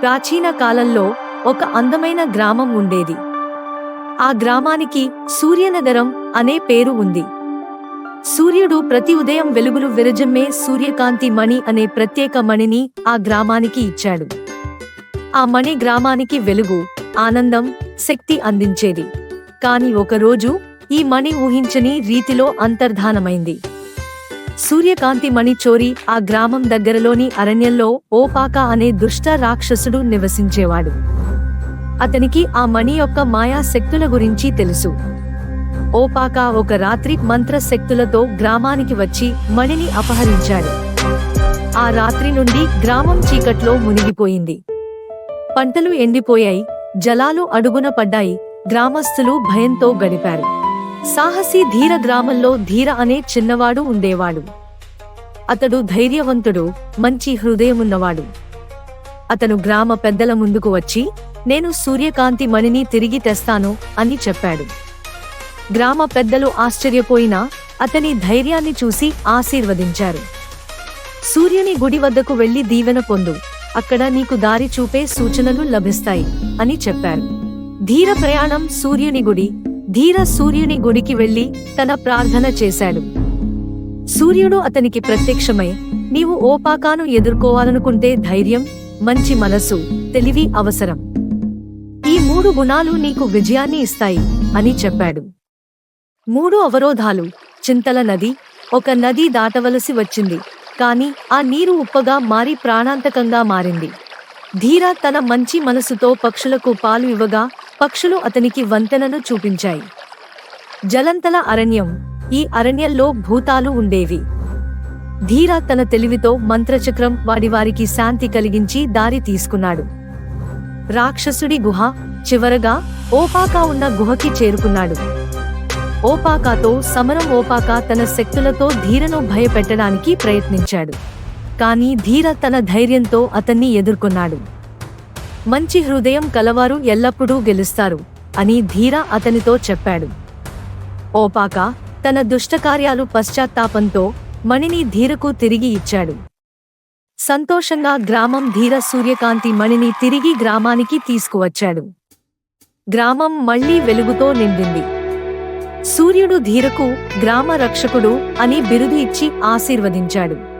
ప్రాచీన కాలంలో ఒక అందమైన గ్రామం ఉండేది. ఆ గ్రామానికి సూర్యనగరం అనే పేరు ఉంది. సూర్యుడు ప్రతి ఉదయం వెలుగులు విరజమ్మే సూర్యకాంతి మణి అనే ప్రత్యేక మణిని ఆ గ్రామానికి ఇచ్చాడు. ఆ మణి గ్రామానికి వెలుగు ఆనందం శక్తి అందించేది. కాని ఒకరోజు ఈ మణి ఊహించని రీతిలో అంతర్ధానమైంది. సూర్యకాంతి మణిచోరి ఆ గ్రామం దగ్గరలోని అరణ్యంలో ఓపాక అనే దుష్ట రాక్షసుడు నివసించేవాడు. అతనికి ఆ మణి యొక్క మాయా శక్తుల గురించి తెలుసు. ఓపాక ఒక రాత్రి మంత్ర శక్తులతో గ్రామానికి వచ్చి మణిని అపహరించాడు. ఆ రాత్రి నుండి గ్రామం చీకట్లో మునిగిపోయింది. పంటలు ఎండిపోయాయి జలాలు అడుగున పడ్డాయి గ్రామస్తులు భయంతో గడిపారు. సాహసి ధీర గ్రామంలో ధీర అనే చిన్నవాడు ఉండేవాడు. అతడు ధైర్యవంతుడు మంచి హృదయమున్నవాడు. అతను గ్రామ పెద్దల ముందుకు వచ్చి నేను సూర్యకాంతి మణిని తిరిగి తెస్తాను అని చెప్పాడు. గ్రామ పెద్దలు ఆశ్చర్యపోయినా అతని ధైర్యాన్ని చూసి ఆశీర్వదించారు. సూర్యుని గుడి వద్దకు వెళ్ళి దీవెన పొందు. అక్కడ నీకు దారి చూపే సూచనలు లభిస్తాయి అని చెప్పారు. ధీర ప్రయాణం సూర్యుని గుడి ధీర సూర్యుని గుడికి వెళ్ళి తన ప్రార్థన చేశాడు. సూర్యుడు అతనికి ప్రత్యక్షమై నీవు ఓపాకాను ఎదుర్కోవాలనుకుంటే ధైర్యం మంచి మనసు తెలివి అవసరం. ఈ మూడు గుణాలు నీకు విజయాన్ని ఇస్తాయి అని చెప్పాడు. మూడు అవరోధాలు. చింతల నది. ఒక నది దాటవలసి వచ్చింది. కాని ఆ నీరు ఉప్పగా మారి ప్రాణాంతకంగా మారింది. ధీర తన మంచి మనసుతో పక్షులకు పాలు ఇవ్వగా పక్షులు అతనికి వంతెనను చూపించాయి. జలంతల అరణ్యం ఈ అరణ్యంలో భూతాలు ఉండేవి. ధీర తన తెలివితో మంత్రచక్రం వాడివారికి శాంతి కలిగించి దారి తీసుకున్నాడు. రాక్షసుడి గుహ చివరగా ఓపాకా ఉన్న గుహకి చేరుకున్నాడు. ఓపాకాతో సమరం ఓపాక తన శక్తులతో ధీరను భయపెట్టడానికి ప్రయత్నించాడు. కానీ ధీర తన ధైర్యంతో అతన్ని ఎదుర్కొన్నాడు. మంచి హృదయం కలవారు ఎల్లప్పుడూ గెలుస్తారు అని ధీర అతనితో చెప్పాడు. ఓపాక తన దుష్టకార్యాలు పశ్చాత్తాపంతో మణిని ధీరకు తిరిగి ఇచ్చాడు. సంతోషంగా గ్రామం ధీర సూర్యకాంతి మణిని తిరిగి గ్రామానికి తీసుకువచ్చాడు. గ్రామం మళ్ళీ వెలుగుతో నిండింది. సూర్యుడు ధీరకు గ్రామ రక్షకుడు అని బిరుదు ఇచ్చి ఆశీర్వదించాడు.